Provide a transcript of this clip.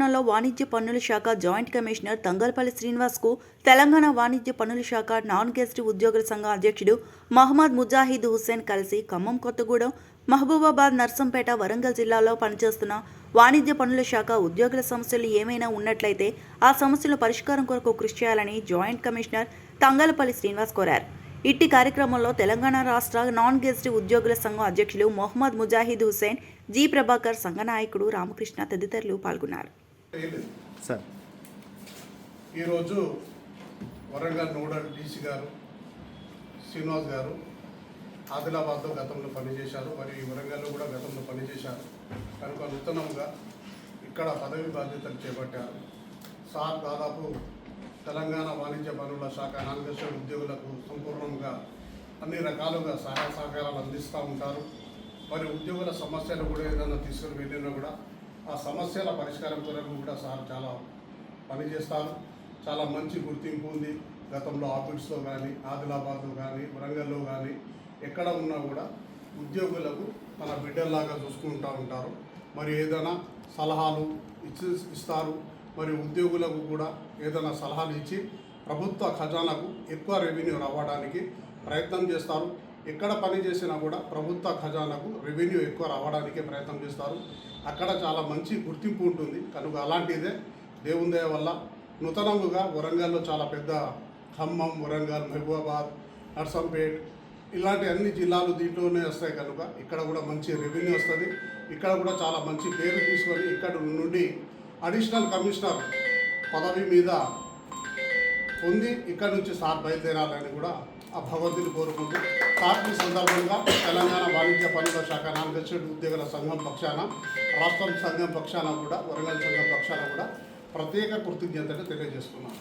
పట్టణంలో వాణిజ్య పన్నుల శాఖ జాయింట్ కమిషనర్ తంగల్పల్లి శ్రీనివాస్కు తెలంగాణ వాణిజ్య పన్నుల శాఖ నాన్ గెస్ట్ ఉద్యోగుల సంఘం అధ్యక్షుడు మహమ్మద్ ముజాహిద్ హుస్సేన్ కలిసి ఖమ్మం కొత్తగూడెం మహబూబాబాద్ నర్సంపేట వరంగల్ జిల్లాలో పనిచేస్తున్న వాణిజ్య పన్నుల శాఖ ఉద్యోగుల సమస్యలు ఏమైనా ఉన్నట్లయితే ఆ సమస్యల పరిష్కారం కొరకు కృషి చేయాలని జాయింట్ కమిషనర్ తంగలపల్లి శ్రీనివాస్ కోరారు. ఇట్టి కార్యక్రమంలో తెలంగాణ రాష్ట్ర నాన్ గెస్ట్ ఉద్యోగుల సంఘం అధ్యక్షులు మొహమ్మద్ ముజాహిద్ హుసేన్ జి ప్రభాకర్ సంఘ నాయకుడు రామకృష్ణ తదితరులు పాల్గొన్నారు. సార్. ఈరోజు వరంగల్ నోడల్ డీసీ గారు శ్రీనివాస్ గారు ఆదిలాబాద్లో గతంలో పనిచేశారు. మరియు ఈ వరంగల్లో కూడా గతంలో పనిచేశారు. కనుక నూతనంగా ఇక్కడ పదవి బాధ్యతలు చేపట్టారు. సార్ దాదాపు తెలంగాణ వాణిజ్య పనుల శాఖ నాన్గేశ్వర ఉద్యోగులకు సంపూర్ణంగా అన్ని రకాలుగా సహాయ సహకారాలు అందిస్తూ ఉంటారు. మరి ఉద్యోగుల సమస్యలు కూడా ఏదైనా తీసుకుని వెళ్ళినా కూడా ఆ సమస్యల పరిష్కారం కొరకు కూడా సార్ చాలా పనిచేస్తారు చాలా మంచి గుర్తింపు ఉంది. గతంలో ఆఫీస్లో కానీ ఆదిలాబాద్లో కానీ వరంగల్లో కానీ ఎక్కడ ఉన్నా కూడా ఉద్యోగులకు మన బిడ్డల్లాగా చూసుకుంటూ ఉంటారు. మరి ఏదైనా సలహాలు ఇచ్చి ఇస్తారు. మరి ఉద్యోగులకు కూడా ఏదైనా సలహాలు ఇచ్చి ప్రభుత్వ ఖజానాకు ఎక్కువ రెవెన్యూ రావడానికి ప్రయత్నం చేస్తారు. ఎక్కడ పని చేసినా కూడా ప్రభుత్వ ఖజానాకు రెవెన్యూ ఎక్కువ రావడానికే ప్రయత్నం చేస్తారు. అక్కడ చాలా మంచి గుర్తింపు ఉంటుంది. కనుక అలాంటిదే దేవుని దయ వల్ల నూతనంగా వరంగల్లో చాలా పెద్ద ఖమ్మం వరంగల్ మహబూబాబాద్ నర్సంపేట్ ఇలాంటి అన్ని జిల్లాలు దీంట్లోనే వస్తాయి కనుక ఇక్కడ కూడా మంచి రెవెన్యూ వస్తుంది. ఇక్కడ కూడా చాలా మంచి పేరు తీసుకొని ఇక్కడ నుండి అడిషనల్ కమిషనర్ పదవి మీద పొంది ఇక్కడ నుంచి సార్ బయలుదేరాలని కూడా భగవంతుని కోరుకుంటూ సార్ సందర్భంగా తెలంగాణ వాణిజ్య పనుల శాఖ నాన్ ఉద్యోగుల సంఘం పక్షాన రాష్ట్రం సంఘం పక్షాన కూడా వరంగల్ సంఘం పక్షాన కూడా ప్రత్యేక కృతజ్ఞతలు తెలియజేస్తున్నాను.